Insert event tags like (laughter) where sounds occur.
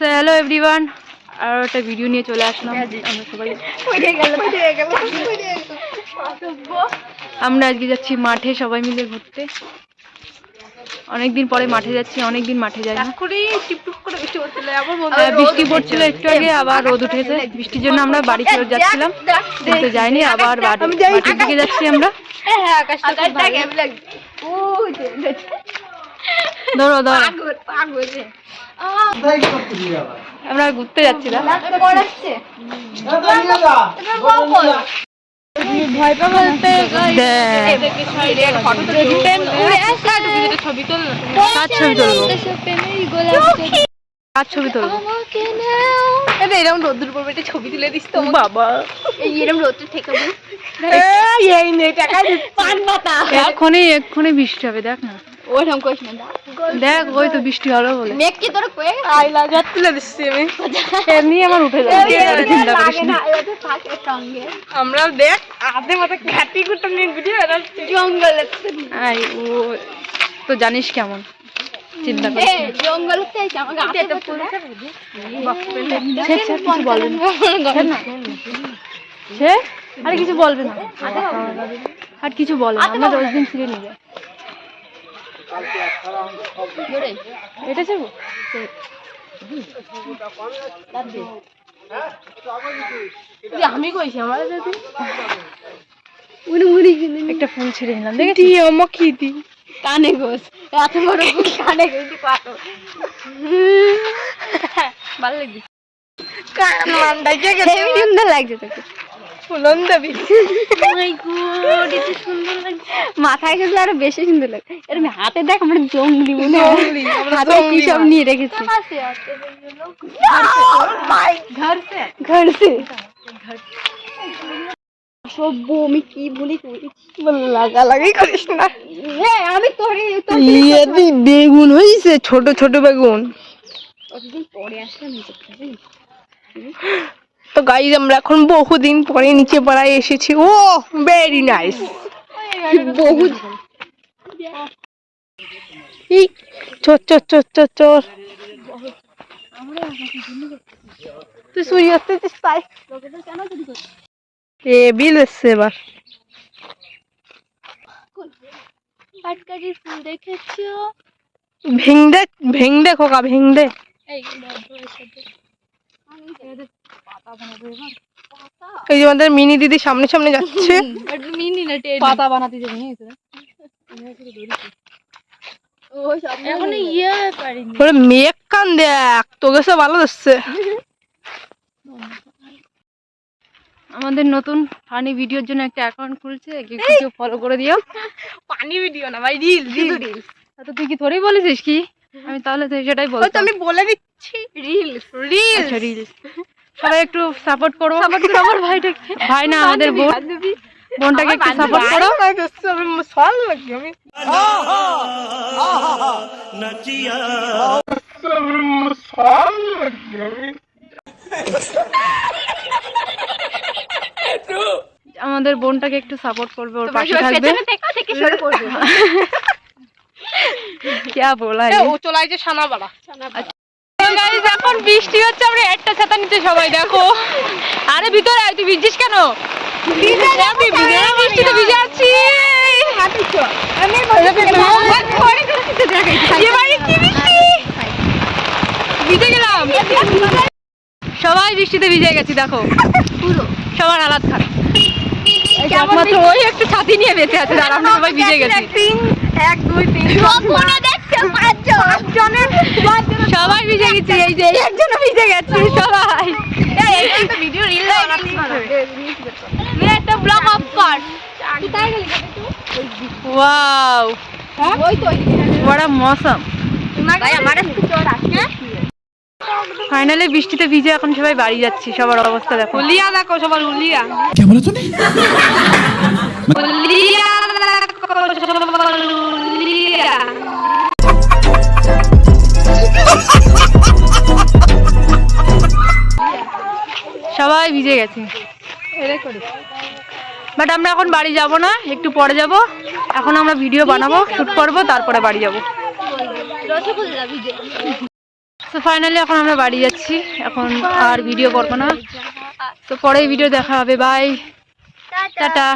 Hello everyone আর একটা video নিয়ে চলে আসলাম। আমরা সবাই আমরা আজকে যাচ্ছি মাঠে সবাই মিলে ঘুরতে। অনেকদিন পরে মাঠে যাচ্ছি অনেকদিন মাঠে যাই না। বৃষ্টি পড়ছিল একটু আগে আবার রোদ উঠেছে। বৃষ্টির জন্য আমরা বাড়ি ফেরত যাচ্ছিলাম। কিন্তু যাইনি আবার বাড়ি দিকে যাচ্ছি আমরা। ধরো ধরো। আমরা ঘুরতে ছবি তুলবো। কার ছবি তুলবো। এরকম রোদ্দুর পড়বে একটা ছবি তুলে দিস তো বাবা। এরকম রোদ্দুর থেকে এক্ষুনি বৃষ্টি হবে দেখ না। ওরকম করিস না। দেখ ওই তো বৃষ্টি হলো বলে। মেঘ কি তোর কয়ে আইলা যা তুলে দিচ্ছি আমি। এমনি আমার উঠে যাবে। চিন্তা করিস না আমরা দেখ আধে মতো ঘাটি কুটো নিয়ে ঘুরে বেড়াচ্ছি। জঙ্গলে আই ও তো জানিস কেমন? চিন্তা করিস। জঙ্গল থেকে আমাকে আতে তো সে সে কিছু বলবে না। সে আরে কিছু বলবে না। আর কিছু বলে না। আমরা দশ দিন ফিরে নিয়ে যাই। এটা যাব আমি কইছি আমার যদি একটা ফুল ছিঁড়ে নিলাম দেখেছি আমাকে দি কানে গোস এত বড় ফুল কানে গেছি পাতো ভালো লাগছে। কান কে লাগছে তোকে। ফুলন দেবী মাই গড এত সুন্দর লাগছে। মাথায় কিন্তু আরও বেশি সুন্দর লাগে এরকম হাতে দেখ আমরা জঙ্গলি মনে হাতে কি সব নিয়ে রেখেছি। ঘর সে ঘর সভ্য আমি কি বলি লাগা লাগাই করিস না। আমি তোরে তোর ইয়ে বেগুন হইছে ছোট ছোট বেগুন। কতদিন পরে আসলাম এই তো গাইজ আমরা এখন বহুদিন পরে নিচে পাড়ায় এসেছি ও ভেরি নাইস বহু চোর চোর চোর চোর চোর তুই শুয়ে আসতেছিস তাই এসছে এবার ফুল দেখেছ ভেংদে ভেংদে খোকা ভেংদে এই এই যে আমাদের মিনি দিদি সামনে সামনে যাচ্ছে। মিনি না টেডি পাতা বানাতে যাবে ও এখন ইয়ে পারিনি। ওরে মেঘ কান দেখ তোকে সে ভালো দিচ্ছে আমাদের নতুন ফানি ভিডিওর জন্য একটা অ্যাকাউন্ট খুলছে কিছু ফলো করে দিও। পানি ভিডিও না ভাই রিল রিল রিল তো তুই কি তোরই বলেছিস কি? আমি তাহলে তো সেটাই বলতাম। আমি বলে দিচ্ছি রিল রিল আচ্ছা রিলস সবাই একটু সাপোর্ট করো সাপোর্ট করো আমার (laughs) ভাইটাকে ভাই না আমাদের বোন বোনটাকে একটু সাপোর্ট করো সল লাগবে আমি আমাদের বোনটাকে একটু সাপোর্ট করবে ওর পাশে থাকবে থেকে সরে পড়বে क्या बोला है ও চলাই যে সানা বাড়া guys, এখন বৃষ্টি হচ্ছে আমরা একটা ছাতা নিচে সবাই দেখো। আরে ভিতরে আয়, তুই ভিজছিস কেন? বৃষ্টিতে ভিজে আছি। এবারে কি বৃষ্টি? ভিজে গেলাম। সবাই বৃষ্টিতে ভিজে গেছি দেখো। সবার আলাদ খারাপ একমাত্র ওই একটু ছাতি নিয়ে বেঁচে আছে আর আমরা সবাই ভিজে গেছি। এক দুই তিন মনে দেখছ পাঁচজন সবাই ভিজে গেছি এই যে একজন ভিজে গেছি সবাই। বৃষ্টিতে ভিজে এখন সবাই বাড়ি যাচ্ছি সবার অবস্থা দেখো। উলিয়া দেখো সবার উলিয়া। কেমন উলিয়া ভিজে গেছে। বাট আমরা এখন বাড়ি যাব না একটু পরে যাব। এখন আমরা ভিডিও বানাবো শুট করব তারপরে বাড়ি যাব। তো ফাইনালি এখন আমরা বাড়ি যাচ্ছি। এখন আর ভিডিও করব না। তো পরে ভিডিও দেখা হবে বাই টাটা।